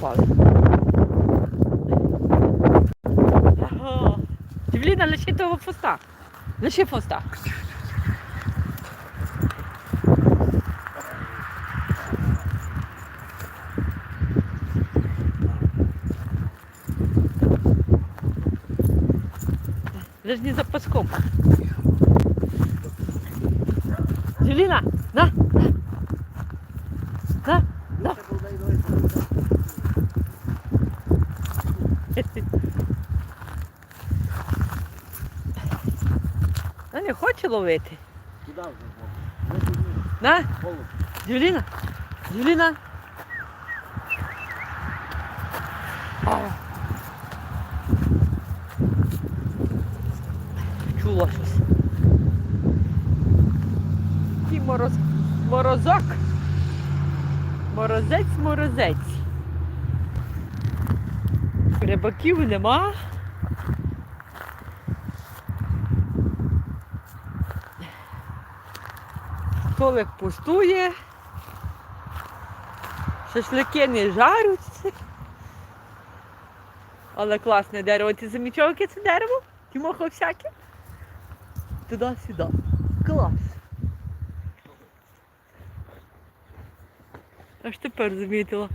wpal. Aha. Dziewlina, lesie to fosta. No lesie fosta. Leż nie za paską. Dziewlina, na! Ловити. Куди вже? На. Дівліна, Дівліна. Чула щось. Який мороз... морозок. Морозець, морозець. Рибаків нема. Столик пустує. Шашлики не жаряться. Але класне дерево. Ти замічав, яке це дерево? Тімоха всяке? Туди-сюди. Клас. Аж тепер замітила.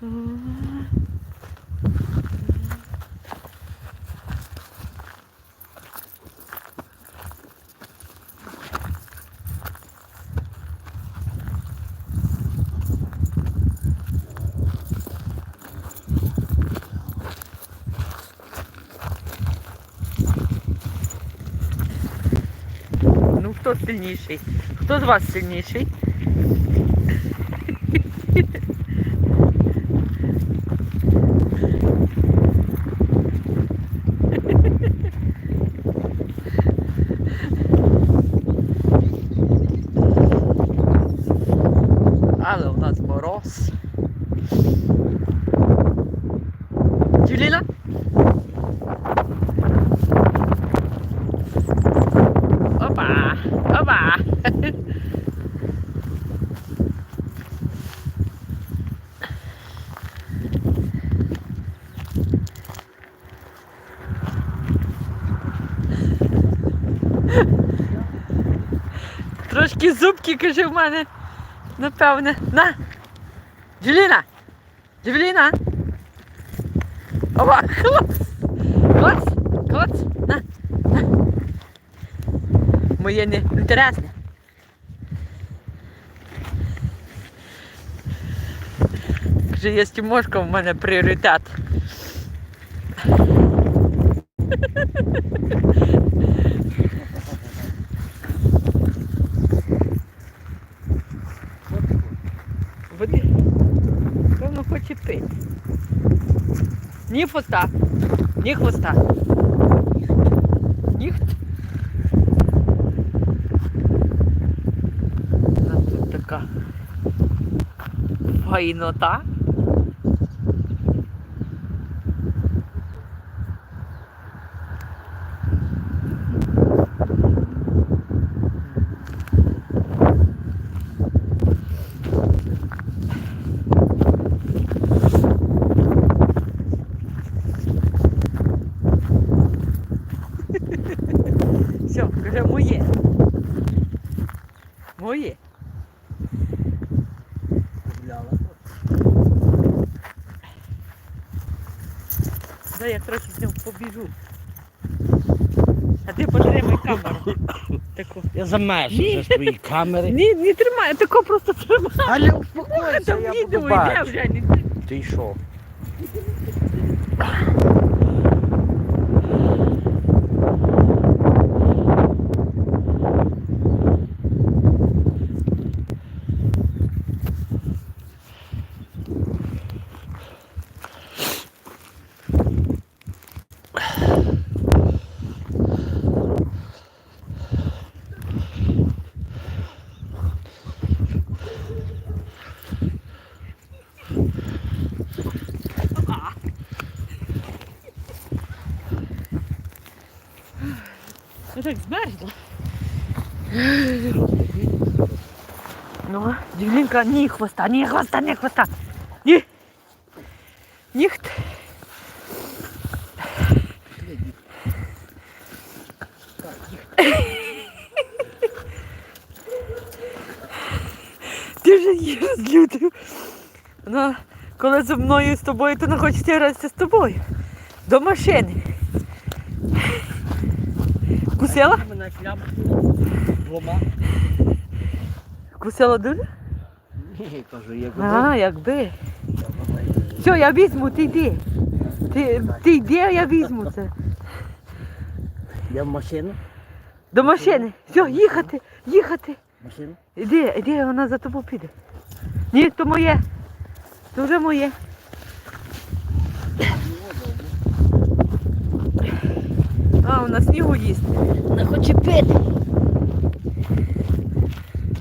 Ну хто сильніший? Хто з вас сильніший? Але у нас мороз. Джуліна? Опа! Опа! Трошки зубки, каже, в мене. Напевне. На! Джуліна! Джуліна! Опа! Клац! Клац! На! Моє не інтересне. Каже, є Тимошка, в мене пріоритет. Води. Певно, хоче пити. Ні хвоста. Ні хвоста. Ніхт. А тут така файнота. Все, вже моє. Моє. Гуляла. Дай я трохи з ним побіжу. А ти потримай камеру. Таку. Я Ні. вже свої камери. Ні, не тримай, тако просто тримай. Галя, успокойся, Там я відео буду йде бачити. вже. не- Ти що? Так змерзла. Ну, Дівлінка, ні хвоста, ні хвоста, ні хвоста. Ні. Ніхт. Ти вже її розлютив. Вона, коли зі мною з тобою, то не хочеться гратися з тобою. До машини. Кусила? Мене кляп. Лома. Кусила дуже? Ні, кажу, як А, якби. Все, я візьму, ти йди. Ти, ти йди, а я візьму це. Я в машину. До машини. Все, їхати, їхати. Машину. Іди, іди, вона за тобою піде. Ні, то моє. То вже моє. А, вона снігу їсть. Вона хоче пити.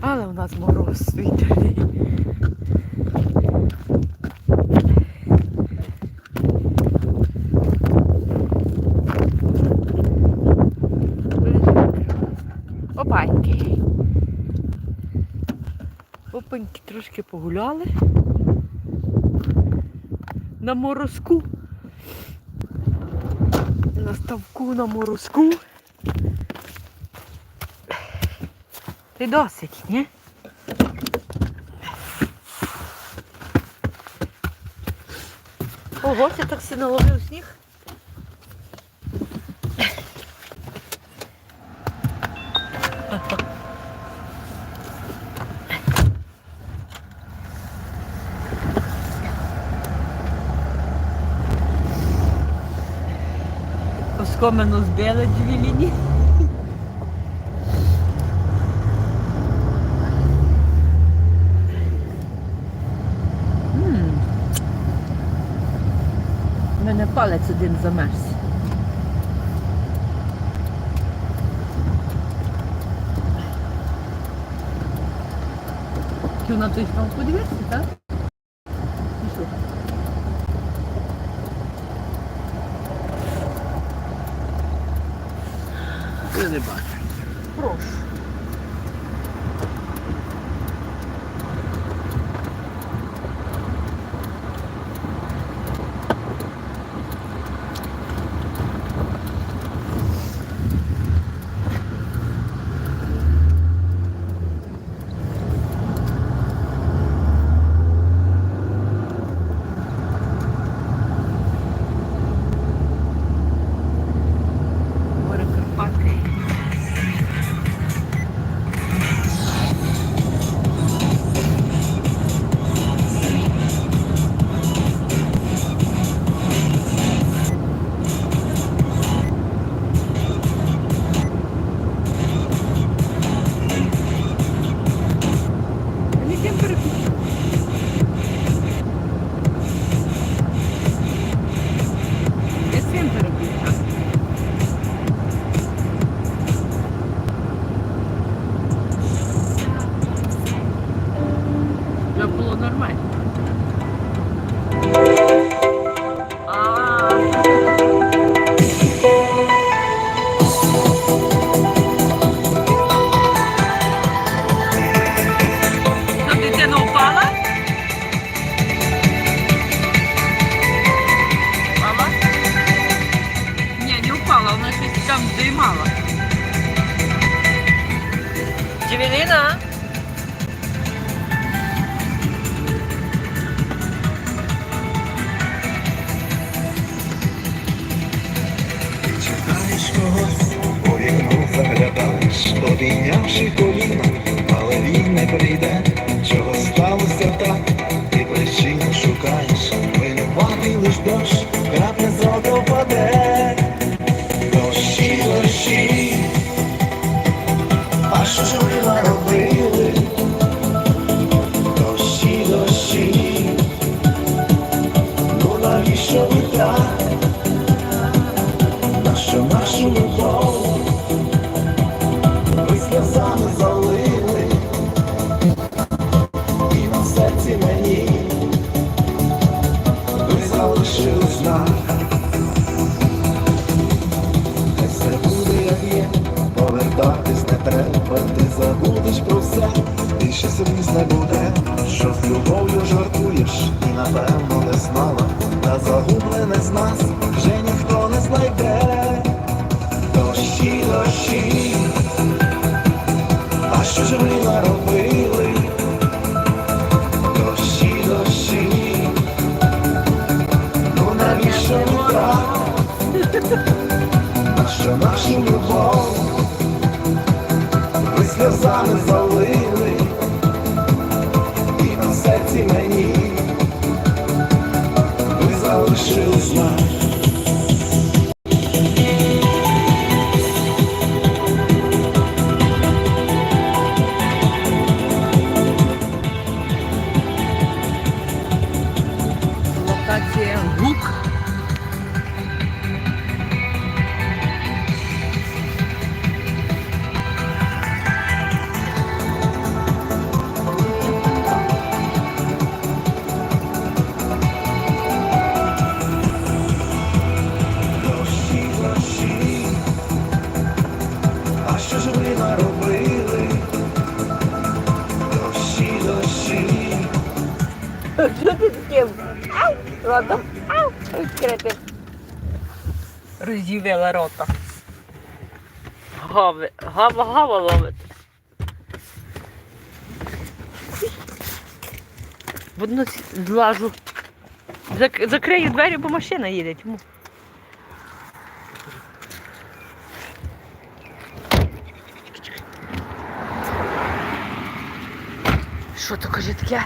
Але у нас мороз світерний. Опаньки. Опаньки трошки погуляли. На морозку. На ставку на морозку. Ти досить, ні? Ого, ти так си наложив сніг. come nos bela de Vilini. Hmm. Meine Palette zu dem Sommers. que o naturista não pode ver, tá? Я не обійнявши коліна, але він не прийде. А що ж ви наробили? Дощі, дощі, ну навіщо так? Нащо нашу любов? Ви сльозами залили, Ау! Ротом. Ау! Відкрити. Роздівила рота. Гави. Гава, гава ловить. Водно злажу. Зак... Закрию двері, бо машина їде. Тому. Що то каже таке?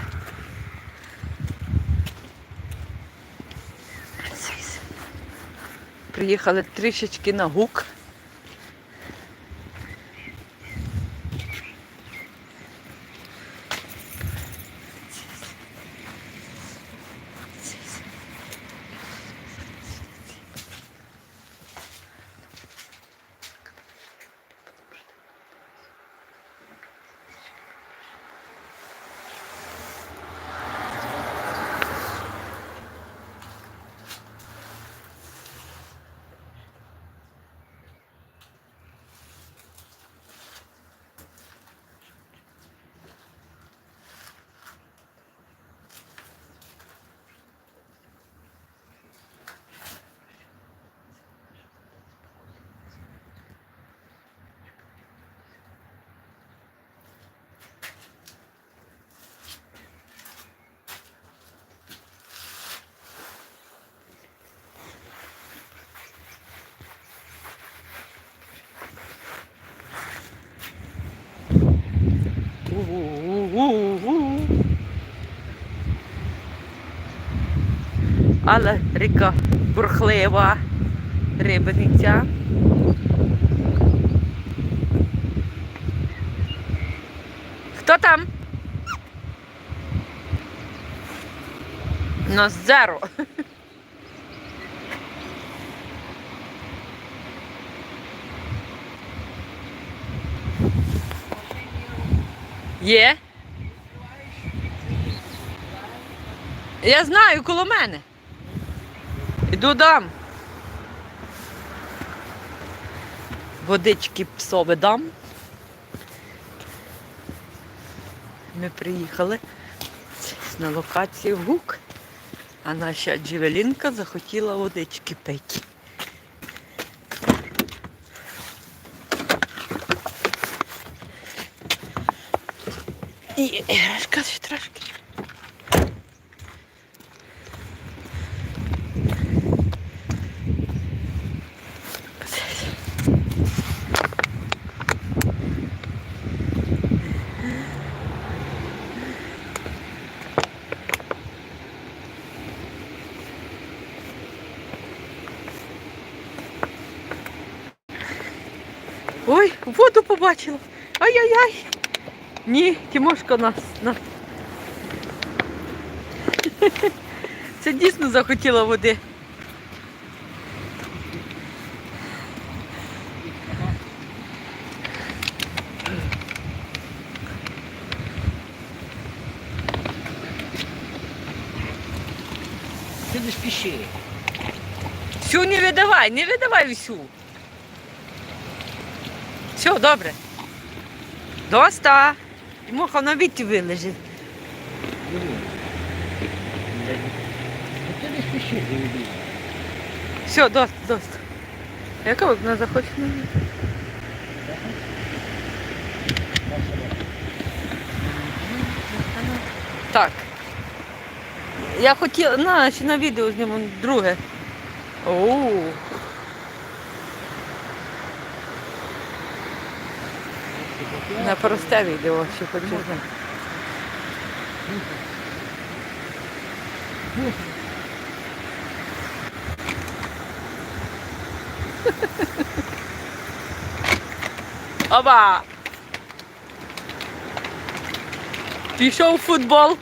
Приїхали трішечки на гук. Але ріка бурхлива, рибниця. Хто там? Нас зеро. Є? Я знаю, коло мене. Іду дам. Водички псове дам. Ми приїхали на локацію в Гук, а наша джевелінка захотіла водички пити. І іграшка ще трошки. Ой, воду побачила. Ай-яй-яй. Ні, Тимошка нас. На. Це дійсно захотіла води. Ти не спіши. Всю не видавай, не видавай всю. Все, добре. Доста. Моха на віті вилежить. Все, досить, досить. Яка вона захоче на віті? Так. Я хотіла, на, ще на відео зніму друге. Оу. На просте відео ще хочу знати. Оба! Пішов футбол.